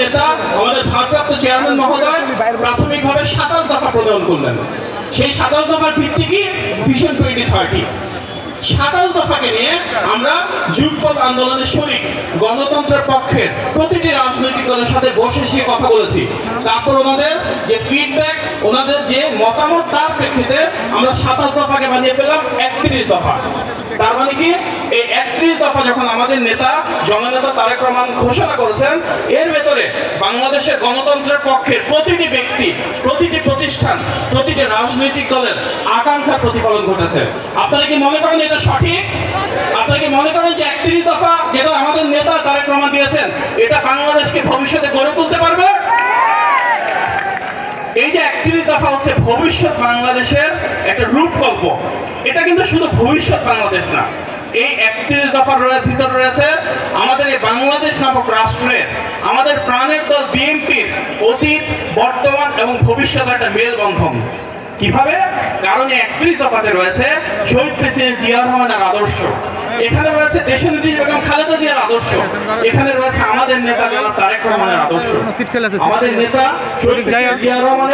নেতা, আমাদের ভারপ্রাপ্ত চেয়ারম্যান মহোদয় প্রাথমিকভাবে সাতাশ দফা প্রণয়ন করলেন। সেই সাতাশ দফার ভিত্তি কি? ভিশন টোয়েন্টি থার্টি সাতাশ দফাকে নিয়ে আমরা যুগপথ আন্দোলনের শরিক, গণতন্ত্রের পক্ষের প্রতিটি রাজনৈতিক দলের সাথে বসে সে কথা বলেছি। তারপর ওনাদের যে ফিডব্যাক ওনাদের যে মতামত, তার প্রেক্ষিতে আমরা সাতাশ দফাকে বানিয়ে ফেললাম একত্রিশ দফা। তার মানে কি? এই একত্রিশ দফা যখন আমাদের নেতা, জননেতা তারেক রহমান ঘোষণা করেছেন, এর ভেতরে বাংলাদেশের গণতন্ত্রের পক্ষের প্রতিটি ব্যক্তি, প্রতিটি প্রতিষ্ঠান, প্রতিটি রাজনৈতিক দলের আকাঙ্ক্ষার প্রতিফলন ঘটেছে। আপনারা কি মনে করেন এটা সঠিক? আপনারা কি মনে করেন যে একত্রিশ দফা যেটা আমাদের নেতা তারেক রহমান দিয়েছেন, এটা বাংলাদেশকে ভবিষ্যতে গড়ে তুলতে পারবে? এই যে একত্রিশ দফা হচ্ছে ভবিষ্যৎ বাংলাদেশের একটা রূপকল্প। এটা কিন্তু শুধু ভবিষ্যৎ বাংলাদেশ না। এই একত্রিশ দফার ভিতর রয়েছে আমাদের এই বাংলাদেশ নামক রাষ্ট্রের আমাদের প্রাণের দল বিএনপির অতীত বর্তমান এবং ভবিষ্যতের একটা মেলবন্ধন। কীভাবে? কারণ এই একত্রিশ দফাতে রয়েছে শহীদ প্রেসিডেন্ট জিয়া রহমানের আদর্শ। এখানে রয়েছে দেশনেত্রী বেগম খালেদা জিয়ার আদর্শ। এখানে রয়েছে আমাদের নেতা জনাব তারেক রহমানের আদর্শ। আমাদের নেতা শহীদ জিয়া রহমানের